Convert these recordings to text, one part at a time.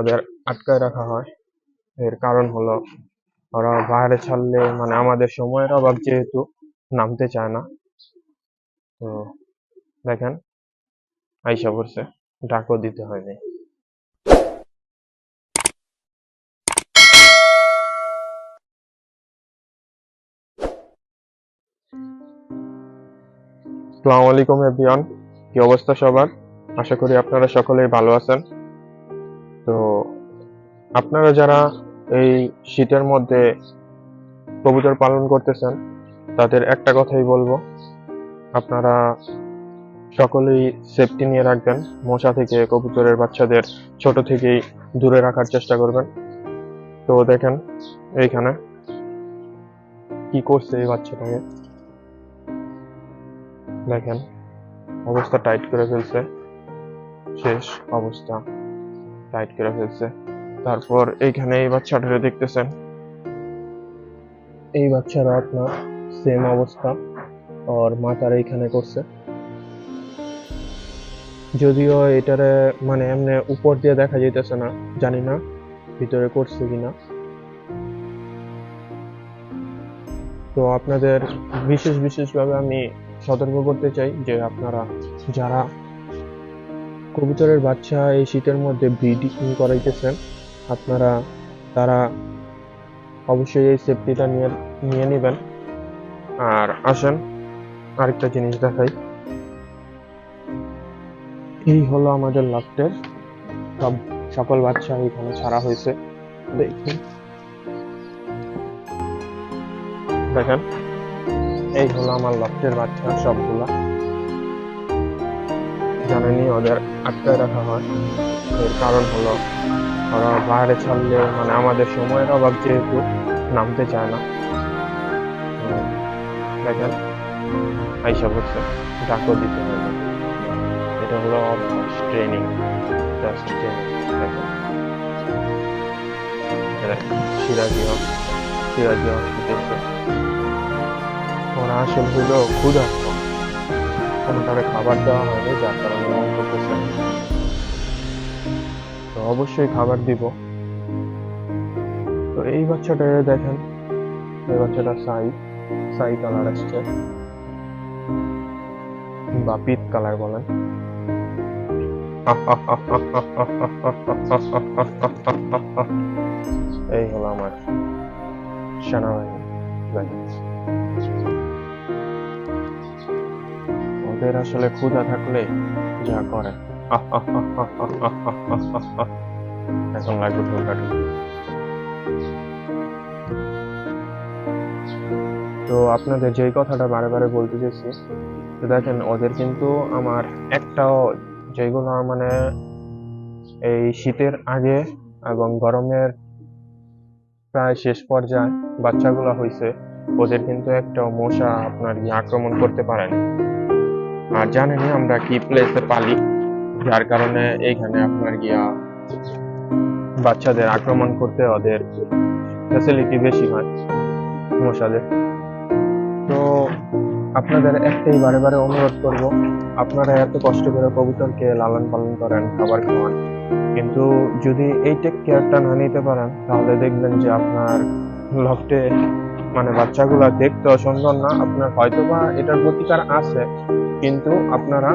ওদের আটকায় রাখা হয়। এর কারণ হলো ওরা বাইরে ছাড়লে মানে আমাদের সময়ের অভাব যেহেতু নামতে চায় না। তো দেখেন, আইসা পড়ছে। ডাকও দিতে হয়নি। আসসালামু আলাইকুম এভরিওয়ান কি অবস্থা সবার? আশা করি আপনারা সকলেই ভালো আছেন। তো আপনারা যারা এই শীতের মধ্যে কবুতর পালন করতেছেন, তাদের একটা কথাই বলব। আপনারা সকলেই সেফটি নিয়ে রাখবেন, মশা থেকে কবুতরের বাচ্চাদের ছোট থেকেই দূরে রাখার চেষ্টা করবেন। তো দেখেন, এইখানে কি করছে এই বাচ্চাটাকে? দেখেন, অবস্থা টাইট করে ফেলছে। শেষ অবস্থা। টাইট করে ফেলছে। তারপর এইখানে এই বাচ্চাটারে দেখতেছেন। এই বাচ্চারা আপনার সেম অবস্থা। ওর মাথার এইখানে করছে। যদিও এটারে মানে এমনি উপর দিয়ে দেখা যাইতেছে না, জানি না ভিতরে করছে কিনা। তো আপনাদের বিশেষ বিশেষভাবে আমি সতর্ক করতে চাই যে আপনারা যারা কবুতরের বাচ্চা এই শীতের মধ্যে ব্রিডিং করাইতেছেন। আপনারা, তারা অবশ্যই এই সেফটিটা নিয়ে নিয়ে নেবেন। আর আসেন, আরেকটা জিনিস দেখাই। এই হলো আমাদের লাস্টের সব সকল বাচ্চা এখানে ছাড়া হয়েছে। দেখুন। দেখেন। এই হলো আমার লফটের বাচ্চা সবগুলা। জানেনি ওদের আটকায় রাখা হয়। এর কারণ হলো, ওরা বাইরে ছাড়লে মানে আমাদের সময়ের অভাব যেহেতু, নামতে চায় না। দেখেন, আইসা পড়ছে ডাকও দিতে না এটা হলো অভ্যাস ট্রেনিং ট্রেনিং ওরা আসল হইল ক্ষুধার্ত। কোনো তারে খাবার দেওয়া হয়নি, যার কারণে মন করতেছে তো অবশ্যই খাবার দিব। তো এই বাচ্চাটা দেখেন, এই বাচ্চাটা সাই সাই কালার আসছে। বা পিত কালার বলেন। এই হলো আমার সেনাবাহিনী। ওদের আসলে ক্ষুধা থাকলে যা করে। এখন লাগবে ঢোল তো আপনাদের যেই কথাটা বারে বারে বলতে চাইছি, তো দেখেন, ওদের কিন্তু আমার একটাও যেগুলো মানে এই শীতের আগে এবং গরমের প্রায় শেষ পর্যায়ে বাচ্চাগুলো হয়েছে ওদের কিন্তু একটা মশা আপনার আক্রমণ করতে পারেনি আর জানেনই আমরা কি প্লেসে পালি, যার কারণে এইখানে আপনার গিয়া বাচ্চাদের আক্রমণ করতে ওদের ফ্যাসিলিটি বেশি হয়, মশাদের। তো আপনাদের একটাই বারে বারে অনুরোধ করব, আপনারা এত কষ্ট করে কবুতরকে লালন পালন করেন, খাবার খাওয়ান। কিন্তু যদি এই টেক কেয়ারটা না নিতে পারেন, তাহলে দেখবেন যে আপনার লফটে মানে বাচ্চাগুলা দেখতে সুন্দর না, আপনার হয়তো বা এটার প্রতিকার আছে, কিন্তু আপনারা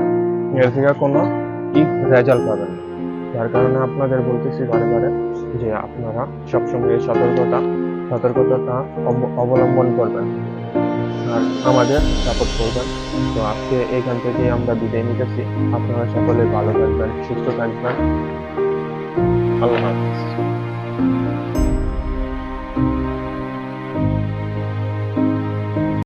এর থেকে কোনো ঠিক রেজাল্ট পাবেন যার কারণে আপনাদের বলতেছি বারে বারে যে আপনারা সবসময় সতর্কতা, সতর্কতাটা অব- অবলম্বন করবেন আর আমাদের সাপোর্ট করবেন। তো আজকে এখান থেকে আমরা বিদায় নিতেছি। আপনারা সকলে ভালো থাকবেন, সুস্থ থাকবেন।